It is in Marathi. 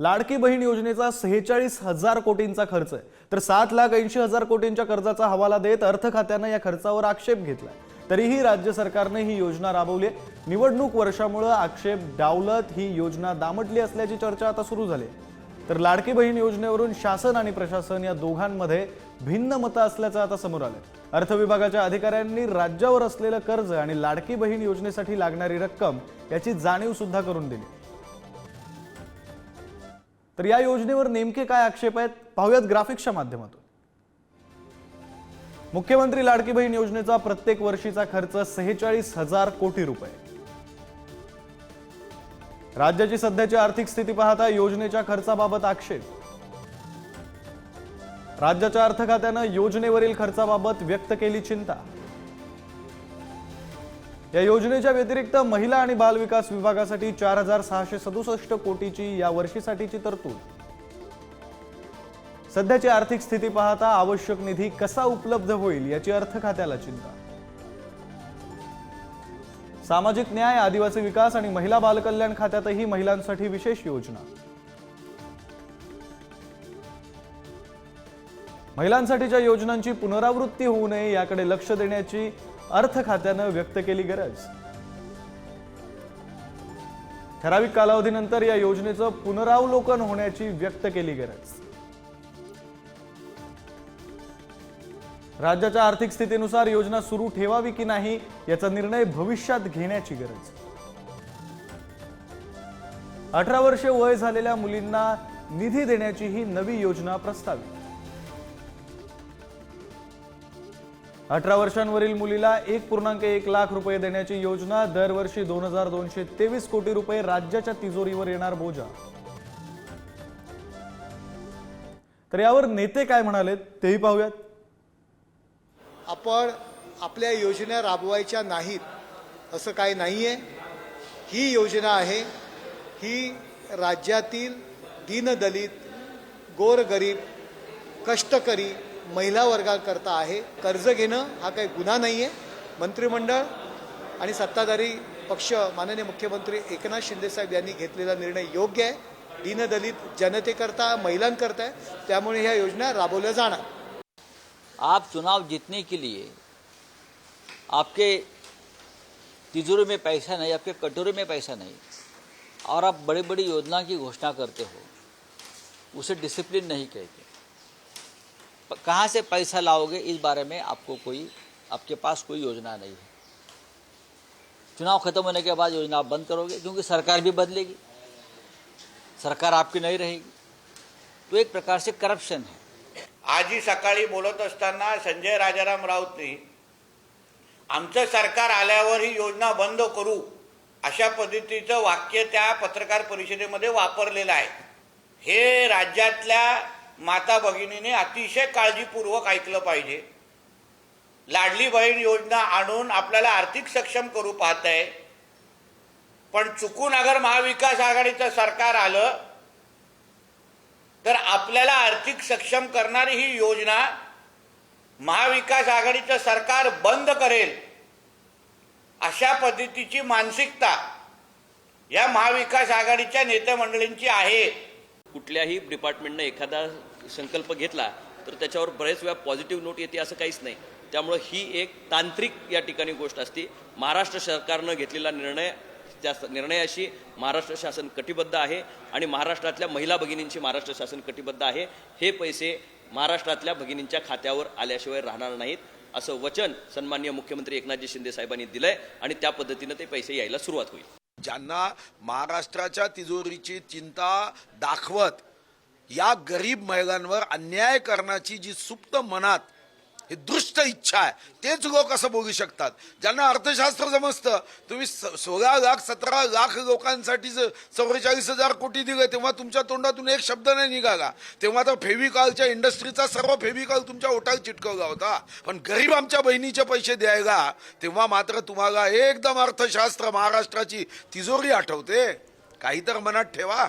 लाडकी बहीण योजनेचा सेहेचाळीस हजार कोटींचा खर्च आहे. तर सात लाख ऐंशी हजार कोटींच्या कर्जाचा हवाला देत अर्थ खात्यानं या खर्चावर आक्षेप घेतला तरीही राज्य सरकारने ही योजना राबवली निवडणूक वर्षामुळे आक्षेप डावलत ही योजना दामटली असल्याची चर्चा आता सुरू झाली आहे. तर लाडकी बहीण योजनेवरून शासन आणि प्रशासन या दोघांमध्ये भिन्न मतं असल्याचं आता समोर आलंय. अर्थ विभागाच्या अधिकाऱ्यांनी राज्यावर असलेलं कर्ज आणि लाडकी बहीण योजनेसाठी लागणारी रक्कम याची जाणीव सुद्धा करून दिली. तर या योजनेवर नेमके काय आक्षेप आहेत पाहूयात ग्राफिक्सच्या माध्यमातून. मुख्यमंत्री लाडकी बहीण योजनेचा प्रत्येक वर्षीचा खर्च सेहेचाळीस हजार कोटी रुपये. राज्याची सध्याची आर्थिक स्थिती पाहता योजनेच्या खर्चाबाबत आक्षेप. राज्याच्या अर्थ खात्यानं योजनेवरील खर्चाबाबत व्यक्त केली चिंता. या योजनेच्या व्यतिरिक्त महिला आणि बाल विकास विभागासाठी चार हजार सहाशे सदुसष्ट कोटीची या वर्षीसाठीची तरतूद. सध्याची आर्थिक स्थिती पाहता आवश्यक निधी कसा उपलब्ध होईल याची अर्थ खात्याला चिंता. सामाजिक न्याय आदिवासी विकास आणि महिला बालकल्याण खात्यातही महिलांसाठी विशेष योजना. महिलांसाठीच्या योजनांची पुनरावृत्ती होऊ नये याकडे लक्ष देण्याची अर्थ खात्यानं व्यक्त केली गरज. ठराविक कालावधीनंतर या योजनेचं पुनरावलोकन होण्याची व्यक्त केली गरज. राज्याच्या आर्थिक स्थितीनुसार योजना सुरू ठेवावी की नाही याचा निर्णय भविष्यात घेण्याची गरज. अठरा वर्षे वय झालेल्या मुलींना निधी देण्याची ही नवी योजना प्रस्तावित. अठरा वर्षांवरील मुलीला एक पूर्णांक एक लाख रुपये देण्याची योजना. दरवर्षी दोन हजार दोनशे तेवीस कोटी रुपये राज्याच्या तिजोरीवर येणार बोजा. तर यावर नेते काय म्हणालेत तेही पाहूयात. आपण आपल्या योजना राबवायच्या नाहीत असं काय नाही आहे ही योजना आहे ही राज्यातील दीनदलित गोरगरीब कष्टकरी महिला वर्गाकरता आहे. कर्ज घेणं हा काही गुन्हा नाही आहे मंत्रिमंडळ आणि सत्ताधारी पक्ष माननीय मुख्यमंत्री एकनाथ शिंदेसाहेब यांनी घेतलेला निर्णय योग्य आहे. दीनदलित जनतेकरता महिलांकरता आहे. त्यामुळे ह्या योजना राबवल्या जाणार. आप चुनाव जीतने के लिए आपके तिजोरी में पैसा नहीं आपके कटोरे में पैसा नहीं और आप बड़ी बड़ी योजना की घोषणा करते हो उसे डिसिप्लिन नहीं कहते। कहाँ से पैसा लाओगे इस बारे में आपको कोई आपके पास कोई योजना नहीं है। चुनाव खत्म होने के बाद योजना आप बंद करोगे क्योंकि सरकार भी बदलेगी। सरकार आपकी नहीं रहेगी। तो एक प्रकार से करप्शन है। आजही सकाळी बोलत असताना संजय राजाराम राऊतनी आमचं सरकार आल्यावर ही योजना बंद करू अशा पद्धतीचं वाक्य त्या पत्रकार परिषदेमध्ये वापरलेलं आहे. हे राज्यातल्या माता भगिनीने अतिशय काळजीपूर्वक ऐकलं पाहिजे. लाडली बहीण योजना आणून आपल्याला आर्थिक सक्षम करू पाहत आहे. पण चुकून अगर महाविकास आघाडीचं सरकार आलं तर आपल्याला आर्थिक सक्षम करणारी ही योजना महाविकास आघाडीचं सरकार बंद करेल अशा पद्धतीची मानसिकता या महाविकास आघाडीच्या नेते मंडळींची आहे. कुठल्याही डिपार्टमेंटनं एखादा संकल्प घेतला तर त्याच्यावर बरेच वेळा पॉझिटिव्ह नोट येते असं काहीच नाही. त्यामुळं ही एक तांत्रिक या ठिकाणी गोष्ट असते. महाराष्ट्र सरकारनं घेतलेला निर्णय त्या निर्णयाशी महाराष्ट्र शासन कटिबद्ध आहे आणि महाराष्ट्रातल्या महिला भगिनींची महाराष्ट्र शासन कटिबद्ध आहे. हे पैसे महाराष्ट्रातल्या भगिनींच्या खात्यावर आल्याशिवाय राहणार नाहीत असं वचन सन्माननीय मुख्यमंत्री एकनाथजी शिंदे साहेबांनी दिलंय आणि त्या पद्धतीनं ते पैसे यायला सुरुवात होईल. ज्यांना महाराष्ट्राच्या तिजोरीची चिंता दाखवत या गरीब महिलांवर अन्याय करण्याची जी सुप्त मनात ही दृष्ट इच्छा आहे. तेच लोक असं बोलू शकतात. ज्यांना अर्थशास्त्र समजतं तुम्ही स- सोळा लाख सतरा लाख लोकांसाठी जर चौवेचाळीस हजार कोटी दिलं तेव्हा तुमच्या तोंडातून एक शब्द नाही निघाला. तेव्हा तर फेविकॉलच्या इंडस्ट्रीचा सर्व फेविकॉल तुमच्या ओठाला चिटकवला होता. पण गरीब आमच्या बहिणीचे पैसे द्यायला तेव्हा मात्र तुम्हाला एकदम अर्थशास्त्र महाराष्ट्राची तिजोरी आठवते. काही तर मनात ठेवा.